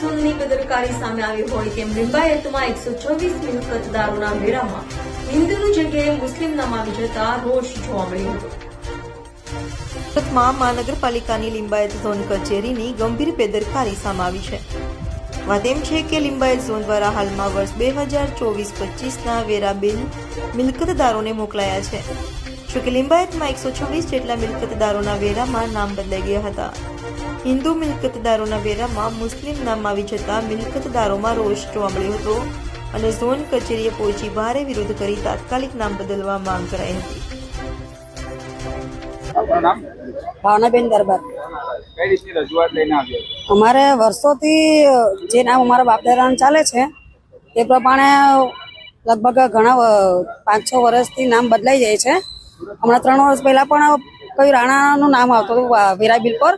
ઝોનની બેદરકારી સામે આવી હોય તેમ લિંબાયતમાં એકસો છવ્વીસ મિલકતદારોના વેરામાં હિન્દુની જગ્યાએ મુસ્લિમ નામ આવી જતા રોષ જોવા મળ્યો હતો. સુરતમાં મહાનગરપાલિકાની લિંબાયત ઝોન કચેરીની ગંભીર બેદરકારી સામે આવી છે. વાત એમ છે કે લિંબાયત ઝોન દ્વારા હાલમાં વર્ષ બે હજાર ચોવીસ પચીસના વેરા બિલ મિલકતદારોને મોકલાયા છે. જોકે લિંબાયતમાં એકસો છવ્વીસ જેટલા મિલકતદારોના વેરામાં નામ બદલાઈ ગયા હતા. હિન્દુ મિલકતદારોના વેરામાં મુસ્લિમ નામ આવી જતા મિલકતદારોમાં રોષ જોવા મળ્યો હતો અને ઝોન કચેરીએ પહોંચી ભારે વિરોધ કરી તાત્કાલિક નામ બદલવા માંગ કરાઈ હતી. ભાવનાબેન દરબાર. કઈ રીતની રજૂઆત લઈને આવ્યો છો અમારે વર્ષોથી જે નામ અમારા બાપદાદાનું ચાલે છે તે પ્રમાણે લગભગ ઘણા પાંચ છ વર્ષથી નામ બદલાઈ જાય છે. હમણાં ત્રણ વર્ષ પહેલા પણ કયું રાણાનું નામ આવતું હતું વેરાબિલ વેરા બિલ પર.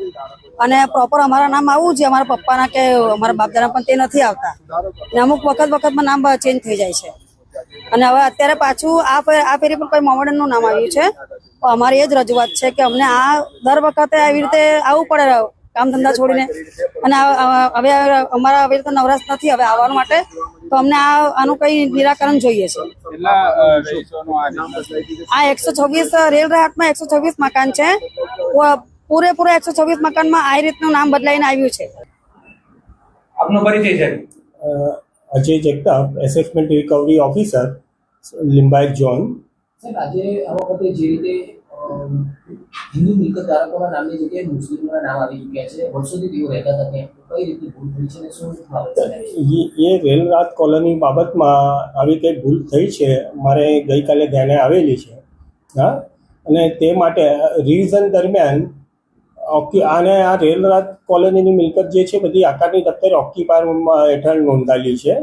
અને પ્રોપર અમારા નામ આવવું છે અમારા પપ્પાના કે અમારા બાપદાના પણ તે નથી આવતા. અને અમુક વખત વખતમાં નામ ચેન્જ થઈ જાય છે. અને હવે અત્યારે પાછું આ આ ફેરી પણ કોઈ મોમેડનનું નામ આવ્યું છે. તો અમારી એ જ રજૂઆત છે કે અમને આ દર વખતે આવી રીતે આવવું પડે કામ ધંધા છોડીને. અને હવે અમારા આવી રીતે નવરાશ નથી હવે આવવાનું માટે. તો અમને આ આનું કઈ નિરાકરણ જોઈએ છે. આ એકસો છવ્વીસ રેલ રાહતમાં એકસો છવ્વીસ મકાન છે. પૂરેપૂરા એકસો છવ્વીસ મકાનમાં આ રીતનું નામ બદલાઈને આવ્યું છે. આપનો પરિચય છે? Ajay Jagtap assessment recovery officer Limbayat zone આજે આ વખતે જે રીતે હિન્દુ મિલકત ધારકોના નામની જગ્યાએ મુસ્લિમોના નામ આવી ચૂક્યા છે વર્ષોથી તેઓ રહેતા હતા કઈ રીતે ભૂલ થઈ છે શું બાબત એ એ રેલ રાત કોલોની બાબતમાં આવી કંઈ ભૂલ થઈ છે. મારે ગઈકાલે ધ્યાને આવેલી છે. હા? અને તે માટે રિવિઝન દરમિયાન આને આ રેલ રાત કોલોનીની મિલકત જે છે, બધી આકારની દફતરે ઓક્યુપાયર હેઠળ નોંધાયેલી છે.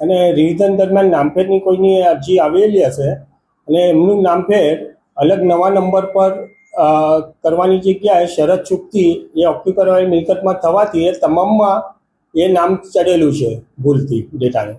અને રિવિઝન દરમિયાન નામફેરની કોઈની અરજી આવેલી હશે, અને એમનું નામફેર અલગ નવા નંબર પર કરવાની જગ્યાએ શરત ચૂકતી એ ઓક્યુપાયર મિલકતમાં થવાથી એ તમામમાં એ નામ ચડેલું છે ભૂલથી ડેટાને.